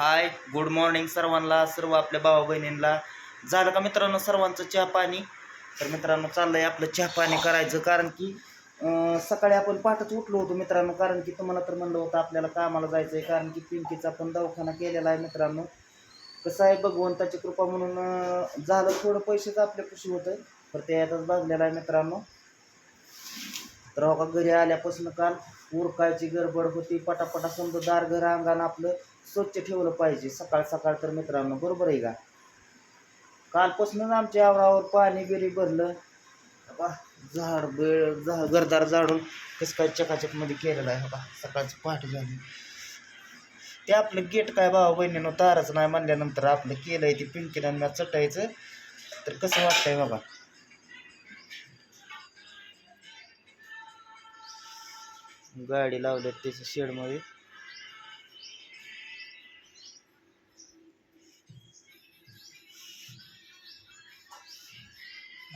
Hi good morning सर्वांना सर्व आपल्या भावा बहिणींना. झालं का मित्रांनो सर्वांचं चहा पाणी? तर मित्रांनो चाललंय आपलं चहा पाणी करायचं कारण की सकाळी आपण पाठच उठलो होतो मित्रांनो कारण की तुम्हाला तर म्हणलं होतं आपल्याला कामाला जायचं आहे कारण की पिंकीचा आपण दवाखाना केलेला आहे मित्रांनो. कसं आहे भगवंताची कृपा म्हणून झालं थोडं पैसेच आपल्या खुशी होतं तर ते यातच भागलेलं आहे मित्रांनो. तर हो का घरी आल्यापासून काल उरकायची गडबड होती पटापटा समजा दार घर अंगण आपलं स्वच्छ ठेवलं पाहिजे. सकाळ सकाळ तर मित्रांनो बरोबर आहे का? कालपासूनच आमच्या आवरावर पाणी बिरी भरलं. बा झाड बेळ झा गरदार झाडून कसं काय चकाचकमध्ये केलेलं आहे बा सकाळची पहाटे झाली. ते आपलं गेट काय भावा बहिणीनं ताराचं नाही म्हणल्यानंतर आपलं केलंय ते पिंकीनं चटायचं. तर कसं वाटतंय बाबा? गाडी लावल्यात त्याच्या शेडमध्ये.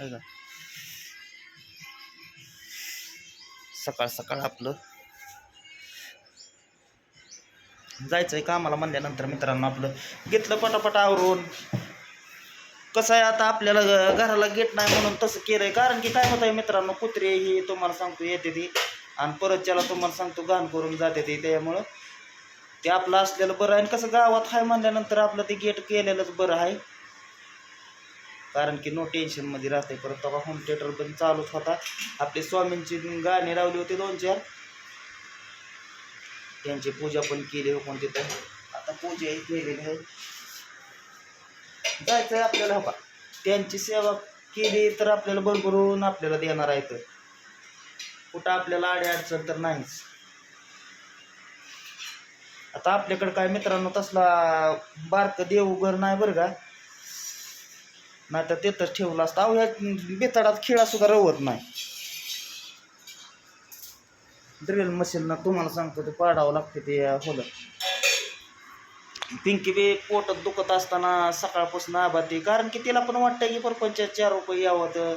आहे का सकाळ सकाळ आपलं. जायचंय कामाला म्हणल्यानंतर मित्रांनो आपलं. घेतलं पटापट आवरून. कसं आहे आता आपल्याला घराला गेट नाही म्हणून तसं केलंय. कारण की काय होत आहे मित्रांनो कुत्रे ही तुम्हाला सांगतो येते ती. आणि परत त्याला तुम्हाला सांगतो घाण करून जाते ती. त्यामुळं ते आपलं असलेलं बरं आहे. आणि कसं गावात आहे म्हणल्यानंतर आपलं ते गेट केलेलंच बरं आहे. कारण की नो टेन्शनमध्ये राहते परत तेव्हा होम थिएटर पण चालूच होता. आपली स्वामींची गाणी लावली होती दोन चार. त्यांची पूजा पण केली हो पण तिथं आता पूजाही केलेली आहे. जायचं आहे आपल्याला हो त्यांची सेवा केली तर आपल्याला भरभरून आपल्याला देणार आहे तर कुठं आपल्याला आडे अडचण तर नाहीच. आता आपल्याकडं काय मित्रांनो तसला बारकं देवघर नाही बरं का. नाही तर तिथंच ठेवलं असतं. अहो ह्या बेताडात खिळा सुद्धा रवत नाही. ड्रिल मशीननं तुम्हाला सांगतो ते पाडावं लागते ते होलं पिंकी बी पोटात दुखत असताना सकाळपासून आबाती कारण की तिला पण वाटतं की परपंचात चार रुपये यावं तर.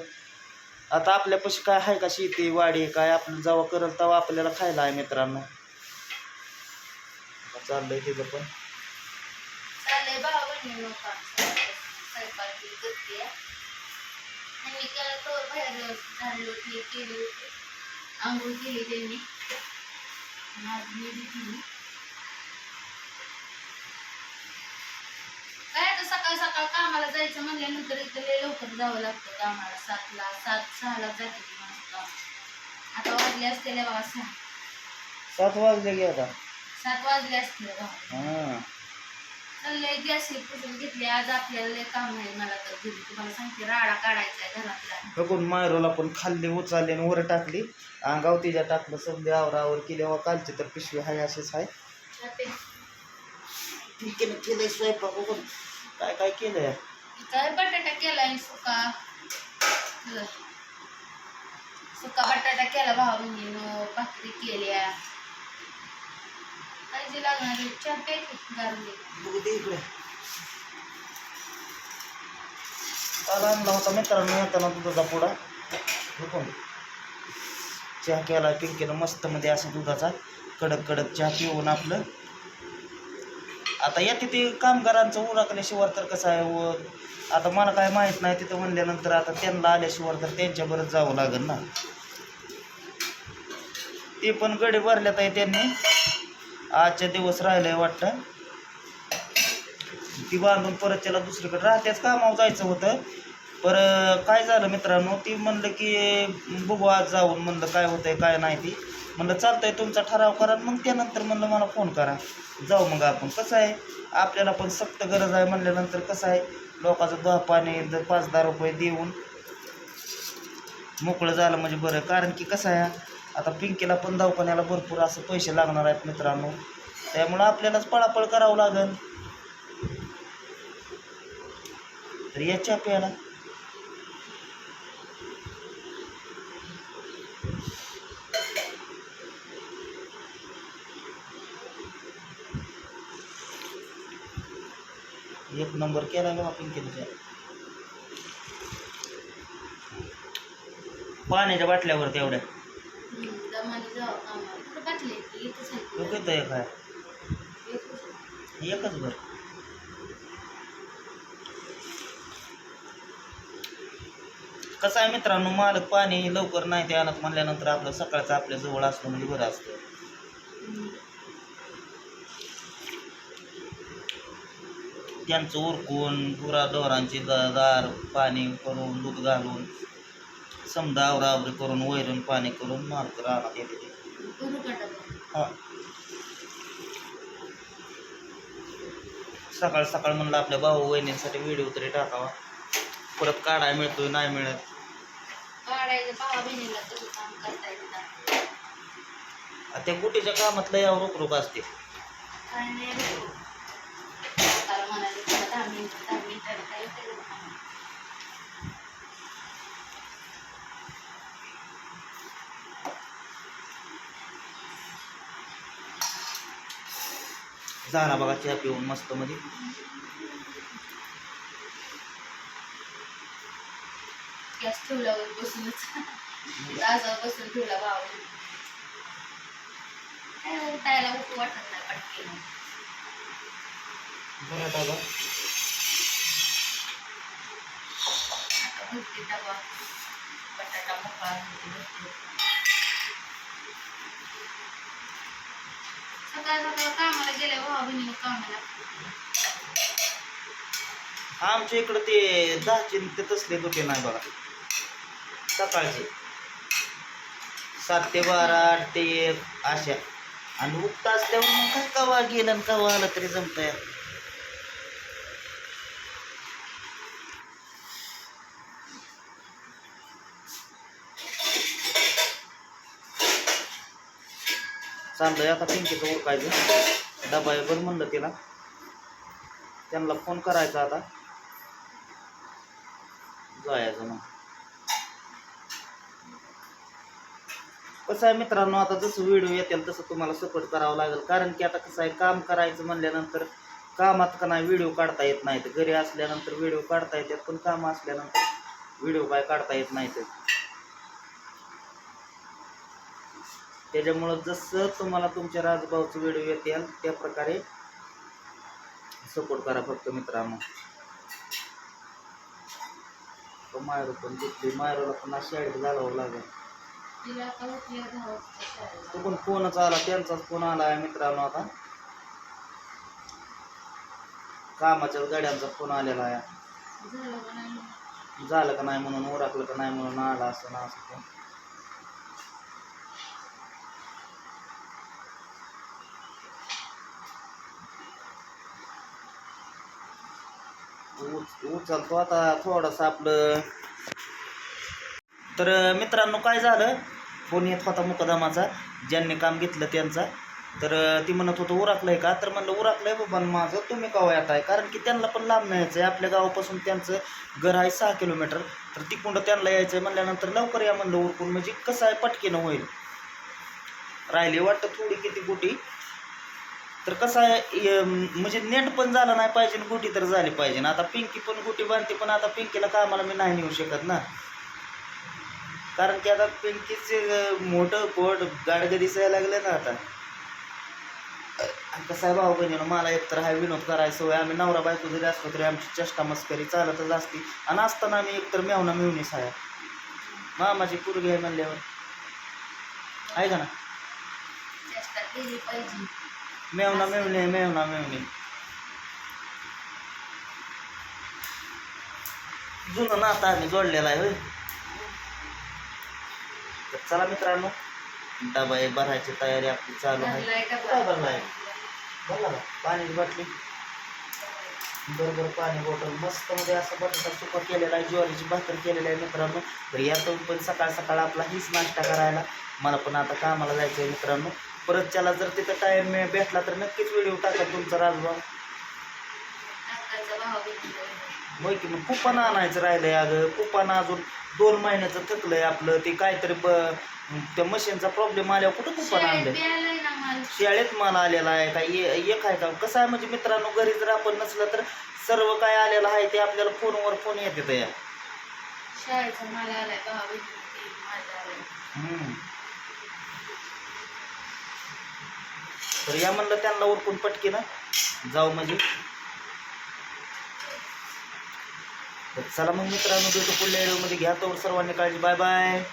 आता आपल्यापाशी काय आहे का शेती वाडी काय आपलं जेव्हा करल तेव्हा आपल्याला खायला आहे मित्रांनो. चाललंय तिथं पण. चाललंय स्वयंपाक करते. आणि मी केलं तर बाहेर झाडली होती केली होती. आंघोळ केली त्यांनी. आज मी काय आता सकाळ सकाळ कामाला जायचं म्हणल्यानंतर इथं लवकर जावं लागतं कामाला. सातला सात सहाला जाते ती माणसं. कामाला. आता वाजले असलेल्या बघा सहा. सात वाजले गे आता. सात वाजले असतील बघा. हां. चाललंय गॅस हे पुसून घेतली आज आपल्याला लय काम आहे मला तर घरी. तुम्हाला सांगते राडा काढायचा आहे घरातला. बघून मायरोला पण खाल्ली उचलली आणि वर टाकली. अंगाव तिच्या टाकलं समजे आवरावर केली व कालची तर पिशवी हाय अशीच आहे छापे. ठीक आहे केलंय स्वयंपाक बघून. काय काय केलंय? काय बटाटा केलाय सुका. ल. सुका बटाटा केला भाऊ बहिणीनं भाकरी केल्या. काय जे लागणार आहे, चहा दे. इकडे. काल आणला होता मित्रांनो येताना दुधाचा पुडा. बघून चहा केला पिंकीनं मस्त मध्ये असं दुधाचा कडक कडक चहा पिऊन आपलं. आता या तिथे कामगारांचं उरकल्याशिवाय तर कसं आहे व आता मला काय माहीत नाही तिथं म्हणल्यानंतर आता त्यांना आल्याशिवाय तर त्यांच्याबरोबर जावं लागेल ना. ते पण गडे भरल्यात आहे त्यांनी. आजच्या दिवस राहिलंय वाटतं. ती बांधून परत त्याला दुसरीकडे राहत्याच कामावर जायचं होतं. पर काय झालं मित्रांनो ती म्हणलं की बघू आज जाऊन म्हणलं काय होतंय काय नाही ती. म्हणलं चालतंय तुमचा ठराव करा मग त्यानंतर म्हणलं मला फोन करा. जाऊ मग आपण. कसं आहे? आपल्याला पण सक्त गरज आहे म्हणल्यानंतर कसं आहे? लोकांचं दहा पाणी पाच दहा रुपये देऊन मोकळं झालं म्हणजे बरं. कारण की कसं आहे आता पिंकीला पण दवाखान्याला भरपूर असं पैसे लागणार आहेत मित्रांनो. त्यामुळं आपल्यालाच पळापळ करावं लागेल. तर याच्या आपल्याला एक नंबर केला का आपण केलं पाण्याच्या बाटल्यावर तेवढ्या. जावं कामाला कुठं बाटली आहे. एकच भर कसं आहे मित्रांनो मालक पाणी लवकर नाही ते आणत म्हणल्यानंतर आपलं सकाळचं आपल्या जवळ असतं म्हणजे बरं असतं. त्यांचं उरकून पुरा डोरांची द- दार पाणी करून दूध घालून समजा आवरावरी करून वैरून पाणी करून मालक रानात येते. का हा. सकाळ सकाळ म्हणलं आपल्या भाऊ वहिनींसाठी व्हिडिओ तरी टाकावा. परत काढायला मिळतोय नाही मिळत. त्या गुटीच्या कामात लय रोख रोख असते. काय नाही रे. हाताला म्हणाले तुला दहा मिनिटं दहा मिनिटं काय होतंय रे? झाला बघा चहा पिऊन मस्त मध्ये. गॅस ठेवल्यावर बसूनच. बसून ठेवला भावा. काय उठायला उठू वाटत नाही पटकेनं. बरं दादा आता भरते डबा बटाटा मोकळा होते कामाला गेल्या हो, भावा कामाला. आमच्या इकडं ते दहाचे ते तसले दुखे नाही बघा. सकाळचे. सात ते बारा आठ ते एक अशा. आणि उठता असल्यावर मग काय कवा गेलं आणि कवा आलं तरी जमतंय. चाललंय आता पिंकीचं उरकायचं. डबा बरं म्हणलं तिला. त्यांना फोन करायचा आता. जायचं मग. कसं आहे मित्रांनो आता जसं व्हिडिओ येतील तसं तुम्हाला सपोर्ट करावं लागेल. कारण की आता कसं आहे काम करायचं म्हणल्यानंतर कामात का नाही व्हिडिओ काढता येत नाहीत. घरी असल्यानंतर व्हिडिओ काढता येतात पण काम असल्यानंतर व्हिडिओ काय काढता येत नाहीत. त्याच्यामुळं जसं तुम्हाला तुमच्या राजभाऊचं व्हिडिओ येतील त्या प्रकारे सपोर्ट करा फक्त मित्रांनो. मायरो पण दुखली मायरोला पण शाळेत घालावं लागेल. तो पण फोनच आला त्यांचाच फोन आला आहे मित्रांनो आता. कामाच्याच गाड्यांचा फोन आलेला आहे. झालं का नाही? झालं का नाही म्हणून ओळखलं का नाही म्हणून आला असं ना असं उच उचलतो आता थोडंसं आपलं. तर मित्रांनो काय झालं? फोन येत होता मुकदमाचा. ज्यांनी काम घेतलं त्यांचा. तर ती म्हणत होतं उराकलंय का? तर म्हणलं उराकलंय बाबा माझं तुम्ही का येत आहे कारण की त्यांना पण लांब नाही यायचं आहे आपल्या गावापासून त्यांचं घर आहे सहा किलोमीटर. तर तिकडं त्यांना यायचं आहे म्हणल्यानंतर लवकर या म्हणलं उरकून म्हणजे कसं आहे? पटकीनं होईल. राहिली वाटतं थोडी किती गोटी तर कसं आहे म्हणजे नेट पण झालं नाही पाहिजे आणि गुटी तर झाली पाहिजे. ना आता पिंकी पण गुटी बांधते पण आता पिंकीला कामाला मी नाही नेऊ शकत ना. कारण की आता पिंकीचे मोठं पोट गाडगं दिसायला लागले ना आता. कसं आहे भाऊ बहिणीनं मला एकतर हा विनोद करायचं होय आम्ही नवरा बायको जरी असलो तरी आमची चेष्टा मस्करी चालतच असती. आणि असताना आम्ही एकतर मेवना मिळूनच आहे मामाची पोरगी आहे म्हणल्यावर. आहे का ना? मेवना मेवणी मेवना मेवणी. जुनं नातं आम्ही जोडलेलं आहे तर चला मित्रांनो डबा एक भरायची तयारी आपली चालू आहे. काय डबा. भरलाय भरला का पाण्याची बाटली. बरोबर पाणी बॉटल मस्त मध्ये असं बटाटा सुका केलेला आहे ज्वारीची भाकर केलेली आहे मित्रांनो. तर यातून पण सकाळ सकाळ आपला हीच नाश्ता करायला. मला पण आता कामाला जायचं आहे मित्रांनो. परत त्याला जर तिथं टाईम भेटला तर नक्कीच व्हिडिओ टाका तुमचा राजभाऊ. होय की मग कुपन आणायचं राहिलंय अगं. कुपन अजून दोन महिन्याचं थकलंय आपलं. ते काहीतरी ब त्या मशीनचा प्रॉब्लेम आल्यावर कुठं कुपन माल. शाळेत माल आलेला आहे का? एक आहे का? कसं आहे म्हणजे मित्रांनो घरी जर आपण नसलं तर सर्व काय आलेलं आहे ते आपल्याला फोनवर फोन येते या शाळेचा माल आलाय. हम्म. तर या म्हणलं त्यांना उरकून पटकी ना. जाऊ म्हणजे. तर चला मग मित्रांनो भेटू पुढल्या व्हिडिओमध्ये घ्या तर सर्वांनी काळजी. Bye bye